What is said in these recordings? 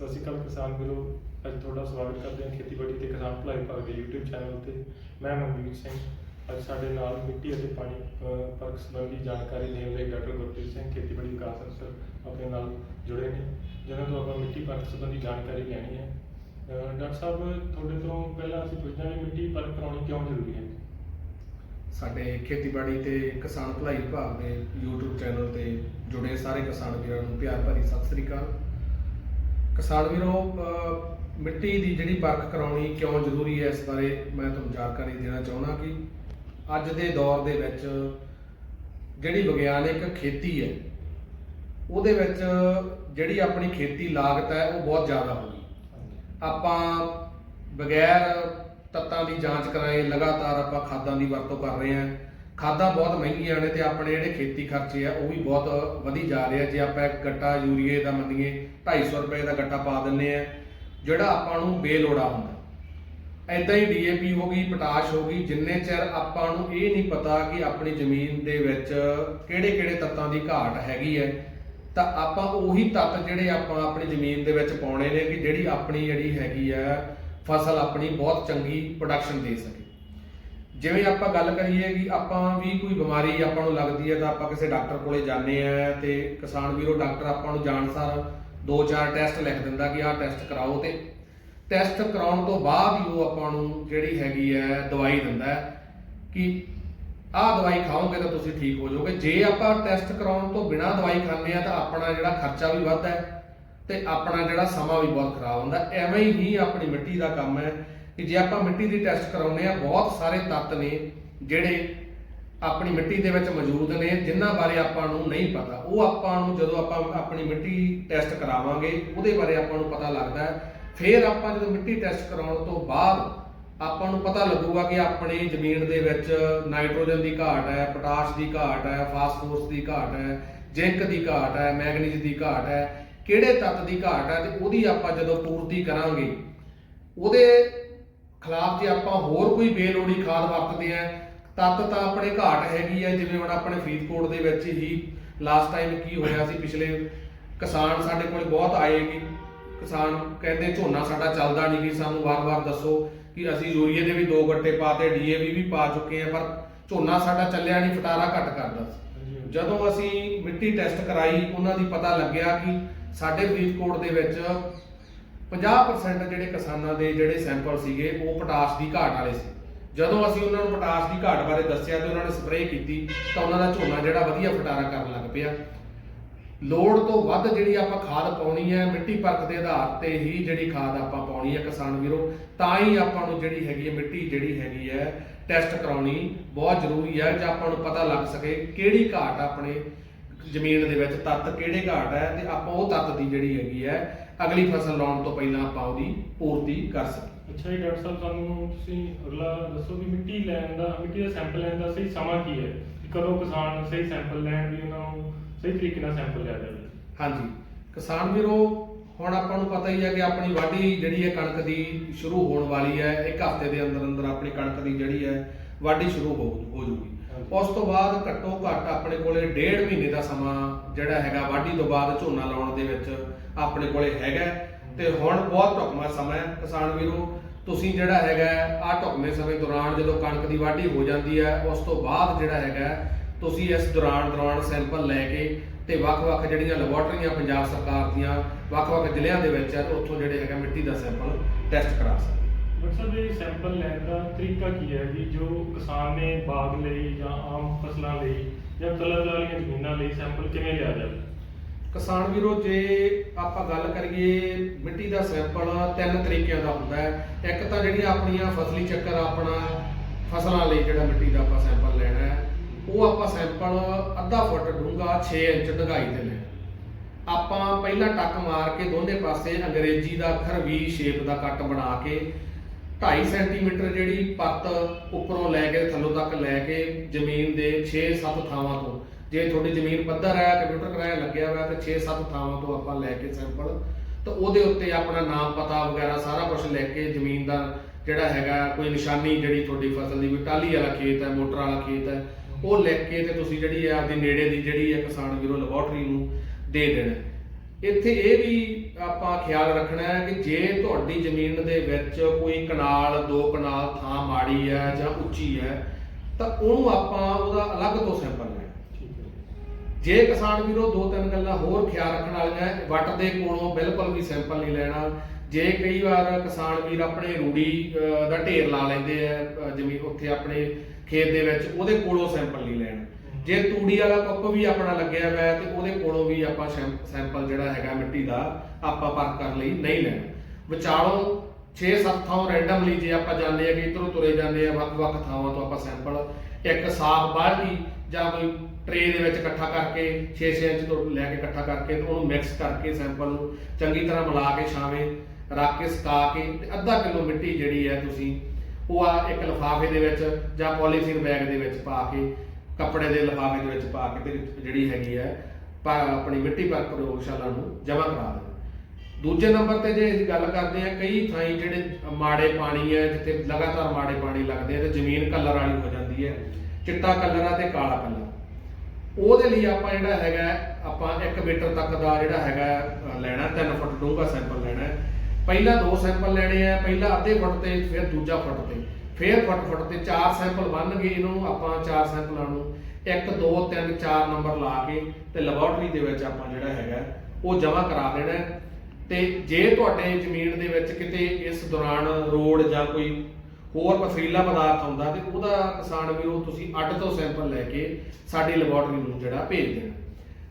ਸਤਿ ਸ਼੍ਰੀ ਅਕਾਲ ਕਿਸਾਨ ਵੀਰੋ। ਅੱਜ ਤੁਹਾਡਾ ਸਵਾਗਤ ਕਰਦੇ ਹਾਂ ਖੇਤੀਬਾੜੀ ਤੇ ਕਿਸਾਨ ਭਲਾਈ ਵਿਭਾਗ ਦੇ YouTube ਚੈਨਲ ਤੇ। ਮੈਂ ਮਨਦੀਪ ਸਿੰਘ। ਅੱਜ ਸਾਡੇ ਨਾਲ ਮਿੱਟੀ ਅਤੇ ਪਾਣੀ ਅਹ, ਪਰਖ ਸੰਬੰਧੀ ਜਾਣਕਾਰੀ ਦੇਣ ਲਈ ਡਾਕਟਰ ਗੁਰਪ੍ਰੀਤ ਸਿੰਘ ਖੇਤੀਬਾੜੀ ਵਿਕਾਸ ਅਫਸਰ ਆਪਣੇ ਨਾਲ ਜੁੜੇ ਨੇ ਜਿਨ੍ਹਾਂ ਤੋਂ ਆਪਾਂ ਮਿੱਟੀ ਪਰਖ ਸੰਬੰਧੀ ਜਾਣਕਾਰੀ ਲੈਣੀ ਹੈ। ਡਾਕਟਰ ਸਾਹਿਬ ਤੁਹਾਡੇ ਤੋਂ ਪਹਿਲਾਂ ਅਸੀਂ ਪੁੱਛਦੇ ਹਾਂ ਕਿ ਮਿੱਟੀ ਪਰਖ ਕਰਾਉਣੀ ਕਿਉਂ ਜ਼ਰੂਰੀ ਹੈ? ਸਾਡੇ ਖੇਤੀਬਾੜੀ ਤੇ ਕਿਸਾਨ ਭਲਾਈ ਵਿਭਾਗ ਦੇ YouTube ਚੈਨਲ ਤੇ ਜੁੜੇ ਸਾਰੇ ਕਿਸਾਨ ਵੀਰਾਂ ਨੂੰ ਪਿਆਰ ਭਰੀ ਸਤਿ ਸ੍ਰੀ ਅਕਾਲ। ਕਿਸਾਨ ਵੀਰੋ ਮਿੱਟੀ ਦੀ ਜਿਹੜੀ ਪਰਖ ਕਰਾਉਣੀ ਕਿਉਂ ਜ਼ਰੂਰੀ ਹੈ ਇਸ ਬਾਰੇ ਮੈਂ ਤੁਹਾਨੂੰ ਜਾਣਕਾਰੀ ਦੇਣਾ ਚਾਹੁੰਦਾ ਕਿ ਅੱਜ ਦੇ ਦੌਰ ਦੇ ਵਿੱਚ ਜਿਹੜੀ ਵਿਗਿਆਨਿਕ ਖੇਤੀ ਹੈ, ਉਹਦੇ ਵਿੱਚ ਜਿਹੜੀ ਆਪਣੀ ਖੇਤੀ ਲਾਗਤ ਹੈ, ਉਹ ਬਹੁਤ ਜ਼ਿਆਦਾ ਹੋ ਗਈ। ਆਪਾਂ ਬਗੈਰ ਤੱਤਾਂ ਦੀ ਜਾਂਚ ਕਰਾਏ, ਲਗਾਤਾਰ ਆਪਾਂ ਖਾਦਾਂ ਦੀ ਵਰਤੋਂ ਕਰ ਰਹੇ ਹਾਂ। ਖਾਦਾਂ ਬਹੁਤ ਮਹਿੰਗੀਆਂ ਨੇ ਤੇ ਆਪਣੇ ਜਿਹੜੇ ਖੇਤੀ ਖਰਚੇ ਆ, ਉਹ ਵੀ ਬਹੁਤ ਵਧੀ ਜਾ ਰਹੇ ਆ। ਜੇ ਆਪਾਂ ਇੱਕ ਗੱਟਾ ਯੂਰੀਏ ਦਾ ਮੰਨੀਏ 250 ਰੁਪਏ ਦਾ ਗੱਟਾ ਪਾ ਦਿੰਨੇ ਆ, ਜਿਹੜਾ ਆਪਾਂ ਨੂੰ ਬੇਲੋੜਾ ਹੁੰਦਾ। ਐਦਾਂ ਹੀ ਡੀਏਪੀ ਹੋ ਗਈ, ਪੋਟਾਸ਼ ਹੋ ਗਈ, ਜਿੰਨੇ ਚਿਰ ਆਪਾਂ ਨੂੰ ਇਹ ਨਹੀਂ ਪਤਾ ਕਿ ਆਪਣੀ ਜ਼ਮੀਨ ਦੇ ਵਿੱਚ ਕਿਹੜੇ-ਕਿਹੜੇ ਤੱਤਾਂ ਦੀ ਘਾਟ ਹੈਗੀ ਹੈ, ਤਾਂ ਆਪਾਂ ਉਹੀ ਤੱਤ ਜਿਹੜੇ ਆਪਾਂ ਆਪਣੀ ਜ਼ਮੀਨ ਦੇ ਵਿੱਚ ਪਾਉਣੇ ਨੇ ਕਿ ਜਿਹੜੀ ਆਪਣੀ ਜਿਹੜੀ ਹੈਗੀ ਆ, ਫਸਲ ਆਪਣੀ ਬਹੁਤ ਚੰਗੀ ਪ੍ਰੋਡਕਸ਼ਨ ਦੇ ਸਕੇ। ਜਿਵੇਂ ਆਪਾਂ ਗੱਲ ਕਰੀਏ ਕਿ ਆਪਾਂ ਵੀ ਕੋਈ ਬਿਮਾਰੀ ਆਪਾਂ ਨੂੰ ਲੱਗਦੀ ਹੈ ਤਾਂ ਆਪਾਂ ਕਿਸੇ ਡਾਕਟਰ ਕੋਲੇ ਜਾਂਦੇ ਆ ਤੇ ਕਿਸਾਨ ਵੀਰੋ, ਡਾਕਟਰ ਆਪਾਂ ਨੂੰ ਜਾਣਸਾਰ ਦੋ ਚਾਰ ਟੈਸਟ ਲਿਖ ਦਿੰਦਾ ਕਿ ਆਹ ਟੈਸਟ ਕਰਾਓ ਤੇ ਟੈਸਟ ਕਰਾਉਣ ਤੋਂ ਬਾਅਦ ਹੀ ਉਹ ਆਪਾਂ ਨੂੰ ਜਿਹੜੀ ਹੈਗੀ ਹੈ ਦਵਾਈ ਦਿੰਦਾ ਕਿ ਆਹ ਦਵਾਈ ਖਾਓਗੇ ਤਾਂ ਤੁਸੀਂ ਠੀਕ ਹੋ ਜਾਓਗੇ। ਜੇ ਆਪਾਂ ਟੈਸਟ ਕਰਾਉਣ ਤੋਂ ਬਿਨਾਂ ਦਵਾਈ ਖਾਂਦੇ ਆ ਤਾਂ ਆਪਣਾ ਜਿਹੜਾ ਖਰਚਾ ਵੀ ਵੱਧਦਾ ਹੈ ਤੇ ਆਪਣਾ ਜਿਹੜਾ ਸਮਾਂ ਵੀ ਬਹੁਤ ਖਰਾਬ ਹੁੰਦਾ। ਐਵੇਂ ਹੀ ਆਪਣੀ ਮਿੱਟੀ ਦਾ ਕੰਮ ਹੈ। ਕਿ ਜੇ ਆਪਾਂ ਮਿੱਟੀ ਦੀ ਟੈਸਟ ਕਰਾਉਂਦੇ ਆ ਬਹੁਤ ਸਾਰੇ ਤੱਤ ਨੇ ਜਿਹੜੇ ਆਪਣੀ ਮਿੱਟੀ ਦੇ ਵਿੱਚ ਮੌਜੂਦ ਨੇ, ਜਿਨ੍ਹਾਂ ਬਾਰੇ ਆਪਾਂ ਨੂੰ ਨਹੀਂ ਪਤਾ। ਉਹ ਆਪਾਂ ਨੂੰ ਜਦੋਂ ਆਪਾਂ ਆਪਣੀ ਮਿੱਟੀ ਟੈਸਟ ਕਰਾਵਾਂਗੇ, ਉਹਦੇ ਬਾਰੇ ਆਪਾਂ ਨੂੰ ਪਤਾ ਲੱਗਦਾ ਹੈ। ਫਿਰ ਆਪਾਂ ਜਦੋਂ ਮਿੱਟੀ ਟੈਸਟ ਕਰਾਉਣ ਤੋਂ ਬਾਅਦ ਆਪਾਂ ਨੂੰ ਪਤਾ ਲੱਗੂਗਾ ਕਿ ਆਪਣੀ ਜ਼ਮੀਨ ਦੇ ਵਿੱਚ ਨਾਈਟ੍ਰੋਜਨ ਦੀ ਘਾਟ ਹੈ, ਪੋਟਾਸ਼ ਦੀ ਘਾਟ ਹੈ, ਫਾਸਫੋਰਸ ਦੀ ਘਾਟ ਹੈ, ਜ਼ਿੰਕ ਦੀ ਘਾਟ ਹੈ, ਮੈਗਨੀਜ਼ ਦੀ ਘਾਟ ਹੈ, ਕਿਹੜੇ ਤੱਤ ਦੀ ਘਾਟ ਹੈ, ਤੇ ਉਹਦੀ ਆਪਾਂ ਜਦੋਂ ਪੂਰਤੀ ਕਰਾਂਗੇ, ਉਹਦੇ ਖਿਲਾਫ ਜੇ ਆਪਾਂ ਹੋਰ ਕੋਈ ਬੇਲੋੜੀ ਖਾਦ ਵਰਤਦੇ ਆ ਤੱਤ ਤਾਂ ਆਪਣੇ ਘਾਟ ਹੈਗੀ ਹੈ ਜਿਵੇਂ ਹੁਣ ਆਪਣੇ ਫਰੀਦਕੋਟ ਦੇ ਵਿੱਚ ਹੀ ਲਾਸਟ ਟਾਈਮ ਕੀ ਹੋਇਆ ਸੀ ਪਿਛਲੇ ਕਿਸਾਨ ਸਾਡੇ ਕੋਲ ਬਹੁਤ ਆਏ ਕਿ ਕਿਸਾਨ ਕਹਿੰਦੇ ਝੋਨਾ ਸਾਡਾ ਚੱਲਦਾ ਨਹੀਂ ਵੀ ਸਾਨੂੰ ਵਾਰ-ਵਾਰ ਦੱਸੋ ਕਿ ਅਸੀਂ ਯੂਰੀਏ ਦੇ ਵੀ ਦੋ ਗੱਟੇ ਪਾਤੇ ਡੀਏਵੀ ਵੀ ਪਾ ਚੁੱਕੇ ਆ ਪਰ ਝੋਨਾ ਸਾਡਾ ਚੱਲਿਆ ਨਹੀਂ ਫਟਾਰਾ ਘੱਟ ਕਰਦਾ ਜਦੋਂ ਅਸੀਂ ਮਿੱਟੀ ਟੈਸਟ ਕਰਾਈ ਉਹਨਾਂ ਦੀ ਪਤਾ ਲੱਗਿਆ ਕਿ ਸਾਡੇ ਫਰੀਦਕੋਟ ਦੇ ਵਿੱਚ 50% ਜਿਹੜੇ ਕਿਸਾਨਾਂ ਦੇ ਜਿਹੜੇ ਸੈਂਪਲ ਸੀਗੇ, ਉਹ ਪੋਟਾਸ਼ ਦੀ ਘਾਟ ਵਾਲੇ ਸੀ। ਜਦੋਂ ਅਸੀਂ ਉਹਨਾਂ ਨੂੰ ਪੋਟਾਸ਼ ਦੀ ਘਾਟ ਬਾਰੇ ਦੱਸਿਆ ਤੇ ਉਹਨਾਂ ਨੇ ਸਪਰੇਅ ਕੀਤੀ, ਤਾਂ ਉਹਨਾਂ ਦਾ ਝੋਨਾ ਜਿਹੜਾ ਵਧੀਆ ਫਟਾਰਾ ਕਰਨ ਲੱਗ ਪਿਆ। ਲੋੜ ਤੋਂ ਵੱਧ ਜਿਹੜੀ ਆਪਾਂ ਖਾਦ ਪਾਉਣੀ ਹੈ, ਮਿੱਟੀ ਪਰਖ ਦੇ ਆਧਾਰ ਤੇ ਹੀ ਜਿਹੜੀ ਖਾਦ ਆਪਾਂ ਪਾਉਣੀ ਹੈ ਕਿਸਾਨ ਵੀਰੋ, ਤਾਂ ਹੀ ਆਪਾਂ ਨੂੰ ਜਿਹੜੀ ਹੈਗੀ ਹੈ ਮਿੱਟੀ ਜਿਹੜੀ ਹੈਗੀ ਹੈ ਟੈਸਟ ਕਰਾਉਣੀ ਬਹੁਤ ਜ਼ਰੂਰੀ ਹੈ, ਜੇ ਆਪਾਂ ਨੂੰ ਪਤਾ ਲੱਗ ਸਕੇ ਕਿਹੜੀ ਘਾਟ ਆਪਣੇ ਜ਼ਮੀਨ ਦੇ ਵਿੱਚ ਤੱਤ ਕਿਹੜੇ ਘਾਟ ਹੈ, ਤੇ ਆਪਾਂ ਉਹ ਤੱਤ ਦੀ ਜਿਹੜੀ ਹੈਗੀ ਹੈ ਅਗਲੀ ਫਸਲ ਲਾਉਣ ਤੋਂ ਪਹਿਲਾਂ ਆਪਾਂ ਉਹਦੀ ਪੂਰਤੀ ਕਰ ਸਕੀਏ। ਅੱਛਾ ਜੀ ਡਾਕਟਰ ਸਾਹਿਬ ਸਾਨੂੰ ਤੁਸੀਂ ਅਗਲਾ ਦੱਸੋ ਕਿ ਮਿੱਟੀ ਲੈਣ ਦਾ ਮਿੱਟੀ ਦਾ ਸੈਂਪਲ ਲੈਣ ਦਾ ਸਹੀ ਸਮਾਂ ਕੀ ਹੈ? ਕਿ ਕਦੋਂ ਕਿਸਾਨ ਸਹੀ ਸੈਂਪਲ ਲੈਣ ਵੀ ਉਹਨਾਂ ਨੂੰ ਸਹੀ ਤਰੀਕੇ ਨਾਲ ਸੈਂਪਲ ਲਿਆ ਜਾਵੇ? ਹਾਂਜੀ। ਕਿਸਾਨ ਵੀਰੋ ਹੁਣ ਆਪਾਂ ਨੂੰ ਪਤਾ ਹੀ ਹੈ ਕਿ ਆਪਣੀ ਵਾਢੀ ਜਿਹੜੀ ਹੈ ਕਣਕ ਦੀ ਸ਼ੁਰੂ ਹੋਣ ਵਾਲੀ ਹੈ ਇੱਕ ਹਫ਼ਤੇ ਦੇ ਅੰਦਰ ਅੰਦਰ ਆਪਣੀ ਕਣਕ ਦੀ ਜਿਹੜੀ ਹੈ ਵਾਢੀ ਸ਼ੁਰੂ ਹੋ ਹੋ ਜੂਗੀ। ਉਸ ਤੋਂ ਬਾਅਦ ਘੱਟੋ ਘੱਟ ਆਪਣੇ ਕੋਲੇ ਡੇਢ ਮਹੀਨੇ ਦਾ ਸਮਾਂ ਜਿਹੜਾ ਹੈਗਾ ਵਾਢੀ ਤੋਂ ਬਾਅਦ ਝੋਨਾ ਲਾਉਣ ਦੇ ਵਿੱਚ ਆਪਣੇ ਕੋਲੇ ਹੈਗਾ ਤੇ ਹੁਣ ਬਹੁਤ ਢੁਕਮਾ ਸਮਾਂ ਹੈ ਕਿਸਾਨ ਵੀਰੋ। ਤੁਸੀਂ ਜਿਹੜਾ ਹੈਗਾ ਆ ਢੁਕਵੇਂ ਸਮੇਂ ਦੌਰਾਨ ਜਦੋਂ ਕਣਕ ਦੀ ਵਾਢੀ ਹੋ ਜਾਂਦੀ ਹੈ ਉਸ ਤੋਂ ਬਾਅਦ ਜਿਹੜਾ ਹੈਗਾ ਤੁਸੀਂ ਇਸ ਦੌਰਾਨ ਦੌਰਾਨ ਸੈਂਪਲ ਲੈ ਕੇ ਤੇ ਵੱਖ-ਵੱਖ ਜਿਹੜੀਆਂ ਲੈਬੋਰਟਰੀਆਂ ਪੰਜਾਬ ਸਰਕਾਰ ਦੀਆਂ ਵੱਖ-ਵੱਖ ਜ਼ਿਲ੍ਹਿਆਂ ਦੇ ਵਿੱਚ ਉੱਥੋਂ ਜਿਹੜੇ ਹੈਗਾ ਮਿੱਟੀ ਦਾ ਸੈਂਪਲ ਟੈਸਟ ਕਰਾ ਸਕਦੇ ਡਾਕਟਰ ਇਹ ਸੈਂਪਲ ਲੈਣ ਦਾ ਤਰੀਕਾ ਕੀ ਹੈ ਵੀ ਜੋ ਕਿਸਾਨ ਨੇ ਬਾਗ ਲਈ ਜਾਂ ਆਮ ਫਸਲਾਂ ਲਈ ਜਾਂ ਤਲਬ ਵਾਲੀਆਂ ਜ਼ਮੀਨਾਂ ਲਈ ਸੈਂਪਲ ਕਿਵੇਂ ਲਿਆ ਜਾਵੇ? ਕਿਸਾਨ ਵੀਰੋ, ਜੇ ਆਪਾਂ ਗੱਲ ਕਰੀਏ ਮਿੱਟੀ ਦਾ ਸੈਂਪਲ, ਤਿੰਨ ਤਰੀਕਿਆਂ ਦਾ ਹੁੰਦਾ ਹੈ। ਇੱਕ ਤਾਂ ਜਿਹੜੀਆਂ ਆਪਣੀਆਂ ਫਸਲੀ ਚੱਕਰ, ਆਪਣਾ ਫਸਲਾਂ ਲਈ ਜਿਹੜਾ ਮਿੱਟੀ ਦਾ ਆਪਾਂ ਸੈਂਪਲ ਲੈਣਾ ਹੈ, ਉਹ ਆਪਾਂ ਸੈਂਪਲ ਅੱਧਾ ਫੁੱਟ ਡੂੰਘਾ 6 ਇੰਚ ਡੂੰਘਾਈ ਤੇ ਲੈਣਾ ਆਪਾਂ ਪਹਿਲਾਂ ਟੱਕ ਮਾਰ ਕੇ ਦੋਨੇ ਪਾਸੇ ਅੰਗਰੇਜ਼ੀ ਦਾ ਅੱਖਰ V ਸ਼ੇਪ ਦਾ ਕੱਟ ਬਣਾ ਕੇ 2.5 ਸੈਂਟੀਮੀਟਰ ਜਿਹੜੀ ਪੱਤ ਉੱਪਰੋਂ ਲੈ ਕੇ ਥੱਲੋਂ ਤੱਕ ਲੈ ਕੇ ਜ਼ਮੀਨ ਦੇ 6-7 ਥਾਵਾਂ ਤੋਂ, ਜੇ ਤੁਹਾਡੀ ਜ਼ਮੀਨ ਪੱਧਰ ਹੈ, ਕੰਪਿਊਟਰ ਕਰਾਇਆ ਲੱਗਿਆ ਹੋਇਆ, ਤੇ 6-7 ਥਾਵਾਂ ਤੋਂ ਆਪਾਂ ਲੈ ਕੇ ਸੈਂਪਲ, ਤਾਂ ਉਹਦੇ ਉੱਤੇ ਆਪਣਾ ਨਾਮ, ਪਤਾ ਵਗੈਰਾ ਸਾਰਾ ਕੁਝ ਲੈ ਕੇ ਜ਼ਮੀਨ ਦਾ ਜਿਹੜਾ ਹੈਗਾ, ਕੋਈ ਨਿਸ਼ਾਨੀ ਜਿਹੜੀ ਤੁਹਾਡੀ ਫਸਲ ਦੀ, ਕੋਈ ਟਾਲੀ ਵਾਲਾ ਖੇਤ ਹੈ, ਮੋਟਰ ਵਾਲਾ ਖੇਤ ਹੈ, ਉਹ ਲਿਖ ਕੇ ਤੇ ਤੁਸੀਂ ਜਿਹੜੀ ਹੈ ਆਪਦੀ ਨੇੜੇ ਦੀ ਜਿਹੜੀ ਹੈ ਕਿਸਾਨ ਵੀਰੋ ਲੈਬੋਰਟਰੀ ਨੂੰ ਦੇ ਦੇਣਾ। ਇੱਥੇ ਇਹ ਵੀ ਆਪਾਂ ਖਿਆਲ ਰੱਖਣਾ ਹੈ ਕਿ ਜੇ ਤੁਹਾਡੀ ਜ਼ਮੀਨ ਦੇ ਵਿੱਚ ਕੋਈ ਕਨਾਲ ਦੋ ਕਨਾਲ ਥਾਂ ਮਾੜੀ ਹੈ ਜਾਂ ਉੱਚੀ ਹੈ ਤਾਂ ਉਹਨੂੰ ਆਪਾਂ ਉਹਦਾ ਅਲੱਗ ਤੋਂ ਸੈਂਪਲ ਲੈਣਾ। ਜੇ ਕਿਸਾਨ ਵੀਰੋ ਦੋ ਤਿੰਨ ਗੱਲਾਂ ਹੋਰ ਖਿਆਲ ਰੱਖਣ ਵਾਲੀਆਂ ਵੱਟ ਦੇ ਕੋਲੋਂ ਬਿਲਕੁਲ ਵੀ ਸੈਂਪਲ ਨਹੀਂ ਲੈਣਾ। ਜੇ ਕਈ ਵਾਰ ਕਿਸਾਨ ਵੀਰ ਆਪਣੇ ਰੂੜੀ ਦਾ ਢੇਰ ਲਾ ਲੈਂਦੇ ਆ ਜ਼ਮੀਨ ਉੱਥੇ ਆਪਣੇ ਖੇਤ ਦੇ ਵਿੱਚ ਉਹਦੇ ਕੋਲੋਂ ਸੈਂਪਲ ਨਹੀਂ ਲੈਣਾ। ਜੇ ਤੂੜੀ ਵਾਲਾ ਕੱਪ ਵੀ ਆਪਣਾ ਲੱਗਿਆ ਹੋਇਆ ਹੈ ਤੇ ਉਹਦੇ ਕੋਲੋਂ ਵੀ ਆਪਾਂ ਸੈਂਪਲ ਜਿਹੜਾ ਹੈਗਾ ਮਿੱਟੀ ਦਾ ਆਪਾਂ ਪਰਖ ਕਰਨ ਲਈ, ਨਹੀਂ ਲੈਣਾ। ਵਿਚਾਲੋਂ 6-7 ਥਾਂ ਰੈਂਡਮਲੀ ਜੇ ਆਪਾਂ ਜਾਂਦੇ ਆ ਕਿ ਇਧਰੋਂ ਤੁਰੇ ਜਾਂਦੇ ਆ ਵੱਖ-ਵੱਖ ਥਾਵਾਂ ਤੋਂ ਆਪਾਂ ਸੈਂਪਲ, ਇੱਕ ਸਾਫ਼ ਬਾਲਟੀ ਜਾਂ ਕੋਈ ਟਰੇ ਦੇ ਵਿੱਚ ਇਕੱਠਾ ਕਰਕੇ 6-6 ਇੰਚ ਤੋਂ ਲੈ ਕੇ ਇਕੱਠਾ ਕਰਕੇ ਤੇ ਉਹਨੂੰ ਮਿਕਸ ਕਰਕੇ ਸੈਂਪਲ ਨੂੰ ਚੰਗੀ ਤਰ੍ਹਾਂ ਮਿਲਾ ਕੇ ਛਾਵੇਂ, ਰੱਖ ਕੇ ਸੁਕਾ ਕੇ ਤੇ ਅੱਧਾ ਕਿਲੋ ਮਿੱਟੀ ਜਿਹੜੀ ਹੈ ਤੁਸੀਂ, ਉਹ ਆ ਇੱਕ ਲਿਫਾਫੇ ਦੇ ਵਿੱਚ ਜਾਂ ਪੋਲੀਥੀਨ ਬੈਗ ਦੇ ਵਿੱਚ ਪਾ ਕੇ ਕੱਪੜੇ ਦੇ ਲਿਫਾਫੇ ਦੇ ਵਿੱਚ ਪਾ ਕੇ ਤੇ ਜਿਹੜੀ ਹੈਗੀ ਹੈ ਆਪਣੀ ਮਿੱਟੀ ਪਰ ਪ੍ਰਯੋਗਸ਼ਾਲਾ ਨੂੰ ਜਮ੍ਹਾਂ ਕਰਾ ਦੇਣਾ ਦੂਜੇ ਨੰਬਰ ਤੇ ਜੇ ਅਸੀਂ ਗੱਲ ਕਰਦੇ ਆ ਕਈ ਥਾਈਂ ਜਿਹੜੇ ਮਾੜੇ ਪਾਣੀ ਹੈ, ਜਿੱਥੇ ਲਗਾਤਾਰ ਮਾੜੇ ਪਾਣੀ ਲੱਗਦੇ ਆ, ਤੇ ਜ਼ਮੀਨ ਕਲਰ ਵਾਲੀ ਹੋ ਜਾਂਦੀ ਹੈ, ਚਿੱਟਾ ਕਲਰ ਆ ਤੇ ਕਾਲਾ ਕਲਰ। ਉਹਦੇ ਲਈ ਆਪਾਂ ਜਿਹੜਾ ਹੈਗਾ, ਆਪਾਂ 1 ਮੀਟਰ ਤੱਕ ਦਾ ਜਿਹੜਾ ਹੈਗਾ ਲੈਣਾ 3 ਫੁੱਟ ਡੂੰਘਾ ਸੈਂਪਲ ਲੈਣਾ ਹੈ। ਪਹਿਲਾਂ ਦੋ ਸੈਂਪਲ ਲੈਣੇ ਆ, ਪਹਿਲਾਂ ਅੱਧੇ ਫੁੱਟ ਤੇ, ਫਿਰ ਦੂਜਾ ਫੁੱਟ ਤੇ। ਫਿਰ ਫਟਫਟ ਤੇ ਚਾਰ ਸੈਂਪਲ ਬਣਨਗੇ ਇਹਨੂੰ ਆਪਾਂ ਚਾਰ ਸੈਂਪਲਾਂ ਨੂੰ 1 2 3 4 ਨੰਬਰ ਲਾ ਕੇ ਤੇ ਲੈਬੋਰਟਰੀ ਦੇ ਵਿੱਚ ਆਪਾਂ ਜਿਹੜਾ ਹੈਗਾ, ਉਹ ਜਮ੍ਹਾਂ ਕਰਾ ਦੇਣਾ ਹੈ। ਤੇ ਜੇ ਤੁਹਾਡੇ ਜ਼ਮੀਨ ਦੇ ਵਿੱਚ ਕਿਤੇ ਇਸ ਦੌਰਾਨ ਰੋਡ ਜਾਂ ਕੋਈ ਹੋਰ ਪਥਰੀਲਾ ਪਦਾਰਥ ਆਉਂਦਾ ਤੇ ਉਹਦਾ ਕਿਸਾਨ ਵੀਰੋ ਤੁਸੀਂ ਅੱਡ ਤੋਂ ਸੈਂਪਲ ਲੈ ਕੇ ਸਾਡੀ ਲੈਬੋਰਟਰੀ ਨੂੰ ਜਿਹੜਾ ਭੇਜ ਦੇਣਾ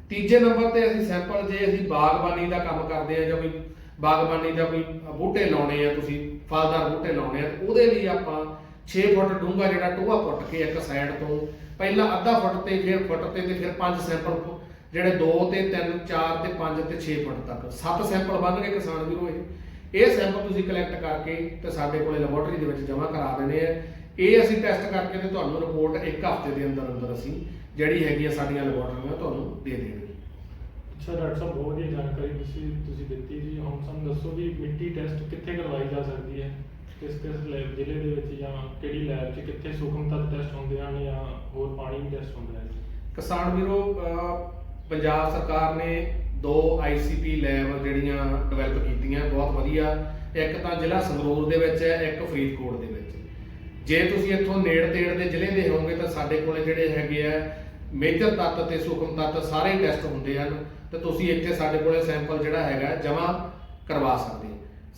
ਤੀਜੇ ਨੰਬਰ ਤੇ ਅਸੀਂ ਸੈਂਪਲ ਜੇ ਅਸੀਂ ਬਾਗਬਾਨੀ ਦਾ ਕੰਮ ਕਰਦੇ ਆ ਜਾਂ ਕੋਈ ਬਾਗਬਾਨੀ ਦਾ ਕੋਈ ਬੂਟੇ ਲਾਉਣੇ ਆ, ਤੁਸੀਂ ਫਲਦਾਰ ਬੂਟੇ ਲਾਉਣੇ ਆ ਉਹਦੇ ਲਈ ਆਪਾਂ 6 ਫੁੱਟ ਡੂੰਘਾ ਜਿਹੜਾ ਟੋਆ ਪੁੱਟ ਕੇ ਇੱਕ ਸਾਈਡ ਤੋਂ ਪਹਿਲਾਂ ਅੱਧਾ ਫੁੱਟ ਤੇ ਫਿਰ ਫੁੱਟ ਤੇ ਤੇ ਫਿਰ ਪੰਜ ਸੈਂਪਲ ਜਿਹੜੇ 2 ਤੇ 3 4 ਤੇ 5 ਤੇ 6 ਫੁੱਟ ਤੱਕ। ਸੱਤ ਸੈਂਪਲ ਬਣਨਗੇ ਕਿਸਾਨ ਵੀਰੋ ਇਹ। ਇਹ ਸੈਂਪਲ ਤੁਸੀਂ ਕਲੈਕਟ ਕਰਕੇ ਤੇ ਸਾਡੇ ਕੋਲੇ ਲੈਬੋਰਟਰੀ ਦੇ ਵਿੱਚ ਜਮ੍ਹਾਂ ਕਰਾ ਦੇਣੇ ਆ। ਇਹ ਅਸੀਂ ਟੈਸਟ ਕਰਕੇ ਤੇ ਤੁਹਾਨੂੰ ਰਿਪੋਰਟ ਇੱਕ ਹਫ਼ਤੇ ਦੇ ਅੰਦਰ ਅੰਦਰ ਅਸੀਂ ਜਿਹੜੀ ਹੈਗੀ ਆ ਸਾਡੀਆਂ ਲੈਬੋਰਟਰੀਆਂ ਤੁਹਾਨੂੰ ਦੇ ਦੇਣਗੇ। ਅੱਛਾ ਡਾਕਟਰ ਸਾਹਿਬ, ਬਹੁਤ ਵਧੀਆ ਜਾਣਕਾਰੀ ਤੁਸੀਂ ਤੁਸੀਂ ਦਿੱਤੀ ਜੀ। ਹੁਣ ਸਾਨੂੰ ਦੱਸੋ ਵੀ ਮਿੱਟੀ ਟੈਸਟ ਕਿੱਥੇ ਕਰਵਾਈ ਜਾ ਸਕਦੀ ਹੈ? ਕਿਸ ਕਿਸ ਲੈਬ ਜ਼ਿਲ੍ਹੇ ਦੇ ਵਿੱਚ ਜਾਂ ਕਿਹੜੀ ਲੈਬ 'ਚ ਕਿੱਥੇ ਸੂਖਮ ਤੱਤ ਟੈਸਟ ਹੁੰਦੇ ਹਨ ਜਾਂ ਹੋਰ ਪਾਣੀ ਟੈਸਟ ਹੁੰਦਾ ਹੈ ਕਿਸਾਨ ਵੀਰੋ ਪੰਜਾਬ ਸਰਕਾਰ ਨੇ ਦੋ ਆਈਸੀਪੀ ਲੈਬ ਜਿਹੜੀਆਂ ਡਿਵੈਲਪ ਕੀਤੀਆਂ, ਬਹੁਤ ਵਧੀਆ। ਇੱਕ ਤਾਂ ਜ਼ਿਲ੍ਹਾ ਸੰਗਰੂਰ ਦੇ ਵਿੱਚ ਹੈ, ਇੱਕ ਫਰੀਦਕੋਟ ਦੇ ਵਿੱਚ। ਜੇ ਤੁਸੀਂ ਇੱਥੋਂ ਨੇੜ ਤੇੜ ਦੇ ਜ਼ਿਲ੍ਹੇ ਦੇ ਹੋਵੋਗੇ ਤਾਂ ਸਾਡੇ ਕੋਲੇ ਜਿਹੜੇ ਹੈਗੇ ਆ, ਮੇਜਰ ਤੱਤ ਤੇ ਸੂਖਮ ਤੱਤ ਸਾਰੇ ਟੈਸਟ ਹੁੰਦੇ ਹਨ। ਤੇ ਤੁਸੀਂ ਇੱਥੇ ਸਾਡੇ ਕੋਲੇ ਸੈਂਪਲ ਜਿਹੜਾ ਹੈਗਾ ਜਮ੍ਹਾਂ ਕਰਵਾ ਸਕਦੇ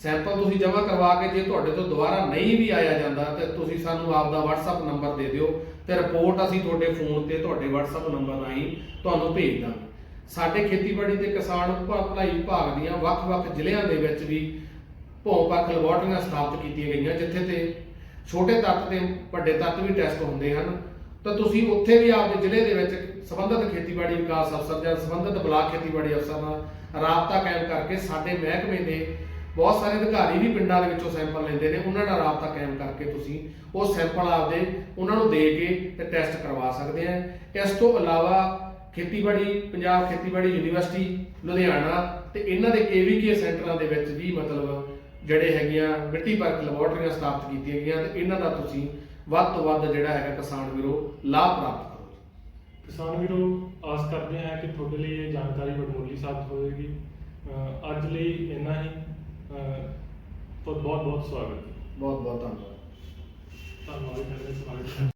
ਸੈਂਪਲ ਤੁਸੀਂ ਜਮ੍ਹਾਂ ਕਰਵਾ ਕੇ ਜੇ ਤੁਹਾਡੇ ਤੋਂ ਦੁਬਾਰਾ ਨਹੀਂ ਵੀ ਆਇਆ ਜਾਂਦਾ ਤੇ ਤੁਸੀਂ ਸਾਨੂੰ ਆਪਦਾ WhatsApp ਨੰਬਰ ਦੇ ਦਿਓ ਤੇ ਰਿਪੋਰਟ ਅਸੀਂ ਤੁਹਾਡੇ ਫੋਨ ਤੇ, ਤੁਹਾਡੇ WhatsApp ਨੰਬਰ ਰਾਹੀਂ ਤੁਹਾਨੂੰ ਭੇਜ ਦਾਂਗੇ। ਸਾਡੇ ਖੇਤੀਬਾੜੀ ਤੇ ਕਿਸਾਨ ਭਾ- ਭਲਾਈ ਵਿਭਾਗ ਦੀਆਂ ਵੱਖ-ਵੱਖ ਜ਼ਿਲ੍ਹਿਆਂ ਦੇ ਵਿੱਚ ਵੀ ਭੌਂ ਪਰਖ ਲੈਬੋਰਟਰੀਆਂ ਸਥਾਪਿਤ ਕੀਤੀਆਂ ਗਈਆਂ, ਜਿੱਥੇ ਤੇ ਛੋਟੇ ਤੱਤ ਤੇ ਵੱਡੇ ਤੱਤ ਵੀ ਟੈਸਟ ਹੁੰਦੇ ਹਨ। ਤਾਂ ਤੁਸੀਂ ਉੱਥੇ ਵੀ ਆਪਦੇ ਜ਼ਿਲ੍ਹੇ ਦੇ ਵਿੱਚ ਸੰਬੰਧਿਤ ਖੇਤੀਬਾੜੀ ਵਿਕਾਸ ਅਫਸਰ ਜਾਂ ਸੰਬੰਧਿਤ ਬਲਾਕ ਖੇਤੀਬਾੜੀ ਅਫਸਰ ਨਾਲ ਰਾਬਤਾ ਕਾਇਮ ਕਰਕੇ ਸਾਡੇ ਮਹਿਕਮੇ ਦੇ ਬਹੁਤ ਸਾਰੇ ਅਧਿਕਾਰੀ ਵੀ ਪਿੰਡਾਂ ਦੇ ਵਿੱਚੋਂ ਸੈਂਪਲ ਲੈਂਦੇ ਨੇ, ਉਹਨਾਂ ਨਾਲ ਰਾਬਤਾ ਕਾਇਮ ਕਰਕੇ ਤੁਸੀਂ ਉਹ ਸੈਂਪਲ ਆਪਦੇ ਉਹਨਾਂ ਨੂੰ ਦੇ ਕੇ ਤੇ ਟੈਸਟ ਕਰਵਾ ਸਕਦੇ ਆ। ਇਸ ਤੋਂ ਇਲਾਵਾ ਖੇਤੀਬਾੜੀ, ਪੰਜਾਬ ਖੇਤੀਬਾੜੀ ਯੂਨੀਵਰਸਿਟੀ, ਲੁਧਿਆਣਾ ਤੇ ਇਹਨਾਂ ਦੇ ਕੇਵੀਕੇ ਸੈਂਟਰਾਂ ਦੇ ਵਿੱਚ ਵੀ ਮਤਲਬ ਜਿਹੜੇ ਹੈਗੀਆਂ ਮਿੱਟੀ ਪਰਖ ਲੈਬੋਰੇਟਰੀਆਂ ਸਥਾਪਿਤ ਕੀਤੀਆਂ ਗਈਆਂ ਤੇ ਇਹਨਾਂ ਦਾ ਤੁਸੀਂ ਵੱਧ ਤੋਂ ਵੱਧ ਜਿਹੜਾ ਹੈਗਾ ਕਿਸਾਨ ਵੀਰੋ ਲਾਭ ਪ੍ਰਾਪਤ ਕਰੋ। ਕਿਸਾਨ ਵੀਰੋ ਆਸ ਕਰਦੇ ਹਾਂ ਕਿ ਤੁਹਾਡੇ ਲਈ ਇਹ ਜਾਣਕਾਰੀ ਵਡਮੁੱਲੀ ਸਾਬਤ ਹੋਵੇਗੀ। ਅੱਜ ਲਈ ਇੰਨਾ ਹੀ। ਬਹੁਤ ਬਹੁਤ ਸਵਾਗਤ। ਬਹੁਤ ਬਹੁਤ ਧੰਨਵਾਦ ਧੰਨਵਾਦ ਕਰਦੇ ਸਵਾਗਤ।